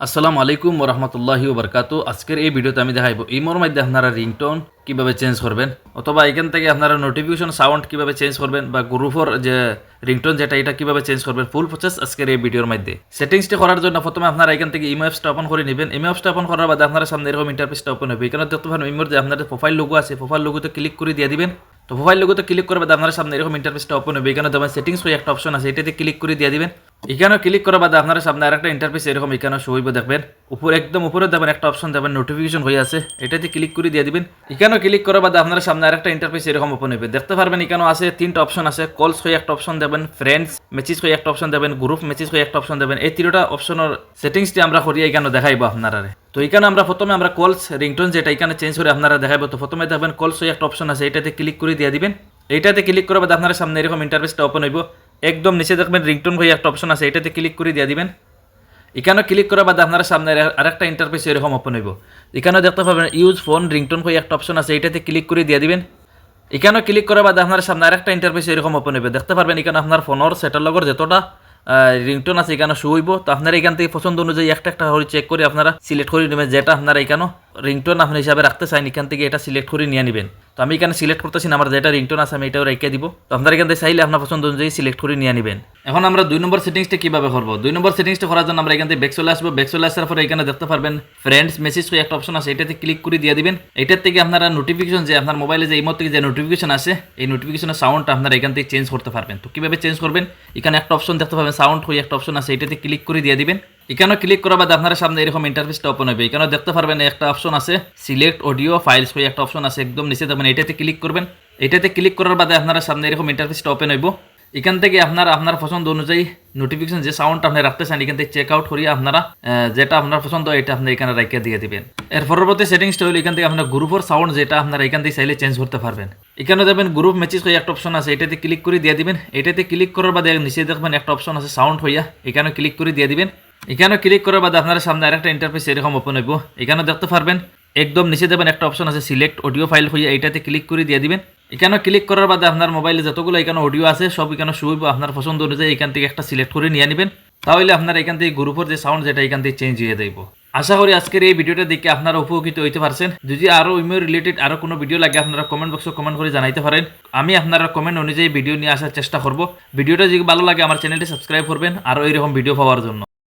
আসসালামু আলাইকুম রহমতুল্লাহি বরকাতু। আজকের এই ভিডিওতে আমি দেখাইব ইমোর মধ্যে আপনারা রিংটোন কীভাবে চেঞ্জ করবেন, অথবা এখান থেকে আপনারা নোটিফিকেশন সাউন্ড কীভাবে চেঞ্জ করবেন, বা গ্রুপর যে রিংটোন যেটা, এটা কীভাবে চেঞ্জ করবেন ফুল প্রসেস আজকের এই ভিডিওর মধ্যে। সেটিংসটি করার জন্য প্রথমে আপনারা এখান থেকে ইমো অ্যাপসটা ওপেন করে নেবেন। ইমো অ্যাপসটা ওপেন করার বাদে আপনারা সামনে এরকম ইন্টারফেসটা ওপেন হবে। এখানে দেখতে পারেন ইমোর যে আপনাদের প্রোফাইল লোগো আছে। প্রোফাইল লোগোতে ক্লিক করে দিয়ে দিবেন। তো প্রোফাইল লোগোতে ক্লিক করবে আপনার সামনে এরকম ইন্টারফেসটা ওপেন হবে। এখানে দেখবেন সেটিংস হয়ে একটা অপশন আছে। এটাতে ক্লিক করে দিয়ে দিবেন। এখানে ক্লিক করার বাদে আপনার সামনে আরেকটা ইন্টারফেস এরকম এখানে শো দেখবেন। উপর, একদম উপরে দেখবেন একটা অপশন দেবেন নোটিফিকেশন হয়ে আছে। এটাতে ক্লিক করে দিয়ে দিবেন। এখানেও ক্লিক করার বাদে আপনার সামনে আরেকটা ইন্টারফেস এরকম ওপেন হবে দেখতে পারবেন এখানে আছে তিনটা অপশন আছে। কলস হয়ে একটা অপশন দেবেন ফ্রেন্ডস মেসেজ হয়ে একটা অপশন দেবেন গ্রুপ মেসেজ হয়ে একটা অপশন দেবেন এই তিনটা অপশনের সেটিংসটি আমরা করিয়ে এখানে দেখাইবো আপনারা তো এখানে আমরা প্রথমে আমরা কলস রিংটোন যেটা এখানে চেঞ্জ করে আপনারা দেখাইবো। তো প্রথমে দেখবেন কলস হয়ে একটা অপশন আছে। এটাতে ক্লিক করে দিয়ে দিবেন। এইটাতে ক্লিক করার বাদে আপনার সামনে এরকম ইন্টারফেসটা ওপেন হইব। একদম নিচে দেখবেন রিংটোন হয়ে একটা অপশন আছে, এটাতে ক্লিক করে দিয়ে দিবেন। এখানে ক্লিক করার বাদে আপনার সামনে আরেকটা ইন্টারফেস এরকম ওপেন হইব। এখানে দেখতে পাবেন ইউজ ফোন রিংটোন হয়ে একটা অপশন আছে, এটাতে ক্লিক করে দিয়ে দিবেন। এখানে ক্লিক করার বাদে আপনার সামনে আরেকটা ইন্টারফেস এরকম ওপেন হইবে। দেখতে পারবেন এখানে আপনার ফোনের সেটার লগর যতটা রিংটোন আছে এখানে শো হইব। তো আপনারা এখান থেকে পছন্দ অনুযায়ী একটা একটা করে চেক করে আপনারা সিলেক্ট করে নেবেন যেটা আপনারা এখানে রিংটোন আপনার হিসাবে রাখতে চান এখান থেকে এটা সিলেক্ট করে নিয়ে নেবেন। তো আমি এখানে সিলেক্ট করতেছি আমার যেটা রিংটোন আছে আমি এটাও রেখে দিব। তো আপনারা এখান থেকে চাইলে আপনার পছন্দ অনুযায়ী সিলেক্ট করে নিয়ে নেবেন। এখন আমরা দুই নম্বর সেটিংসটা কীভাবে করব? দুই নম্বর সেটিংসটা করার জন্য আমরা এখান থেকে ব্যাক চলে আসব। ব্যাক চলে আসার পরে এখানে দেখতে পারবেন ফ্রেন্ডস মেসেজ করে একটা অপশন আছে, এটাতে ক্লিক করে দিয়ে দিবেন। এটার থেকে আপনারা নোটিফিকেশন যে আপনার মোবাইলে যে ইমোর থেকে যে নোটিফিকেশন আছে, এই নোটিফিকেশনের সাউন্ডটা আপনারা এখান থেকে চেঞ্জ করতে পারবেন। তো কীভাবে চেঞ্জ করবেন? এখানে একটা অপশন দেখতে পাবেন সাউন্ড হয়ে একটা অপশন আছে, এটাতে ক্লিক করে দিয়ে দিবেন। এখানেও ক্লিক করার বাদে আপনার সামনে এরকম ইন্টারফেসটা ওপেন হবে। এখানে দেখতে পারবেন একটা অপশন আছে সিলেক্ট অডিও ফাইলস হয়ে একটা অপশন আছে, একদম নিচে দেখবেন এটাতে ক্লিক করবেন। এটাতে ক্লিক করার বাদে আপনারা সামনে এরকম ইন্টারফেসটা ওপেন হইব। এখান থেকে আপনার আপনার পছন্দ অনুযায়ী নোটিফিকেশন যে সাউন্ড আপনি রাখতে চান এখান থেকে চেক আউট করিয়ে আপনারা যেটা আপনার পছন্দ এটা আপনি এখানে রাখিয়ে দিয়ে দিবেন। এর পরবর্তী সেটিংসটা হলো এখান থেকে আপনার গ্রুপের সাউন্ড যেটা আপনারা এখান থেকে চাইলে চেঞ্জ করতে পারবেন। এখানে দেখবেন গ্রুপ মেসেজ হয়ে একটা অপশন আছে, এটাতে ক্লিক করে দিয়ে দিবেন। এটাতে ক্লিক করার বাদে নিচে দেখবেন একটা অপশন আছে সাউন্ড হইয়া এখানে ক্লিক করে দিয়ে দিবেন। এখানে ক্লিক করার বাদে আপনার সামনে আরেকটা ইন্টারফেস এরকম ওপেন হইব। এখানে দেখতে পারবেন, একদম নিচে দেবেন একটা অপশন আছে সিলেক্ট অডিও ফাইল হয়ে এইটাতে ক্লিক করে দিয়ে দিবেন। এখানে ক্লিক করার বাদে আপনার মোবাইলে যতগুলো এখানে অডিও আছে, সব এখানে শুইব আপনার পছন্দ অনুযায়ী এখান থেকে একটা সিলেক্ট করে নিয়ে নেবেন। তাহলে আপনার এখান থেকে গ্রুপের যে সাউন্ড যেটা এখান থেকে চেঞ্জ হয়ে যাইব। আশা করি আজকের এই ভিডিওটা দেখে আপনারা উপকৃত হইতে পারছেন। যদি আরও ইমেল রিলেটেড আরও কোনো ভিডিও লাগে, আপনারা কমেন্ট বক্সে কমেন্ট করে জানাইতে পারেন। আমি আপনারা কমেন্ট অনুযায়ী ভিডিও নিয়ে আসার চেষ্টা করব। ভিডিওটা যদি ভালো লাগে, আমার চ্যানেলটি সাবস্ক্রাইব করবেন। আরও এইরকম ভিডিও পাওয়ার জন্য।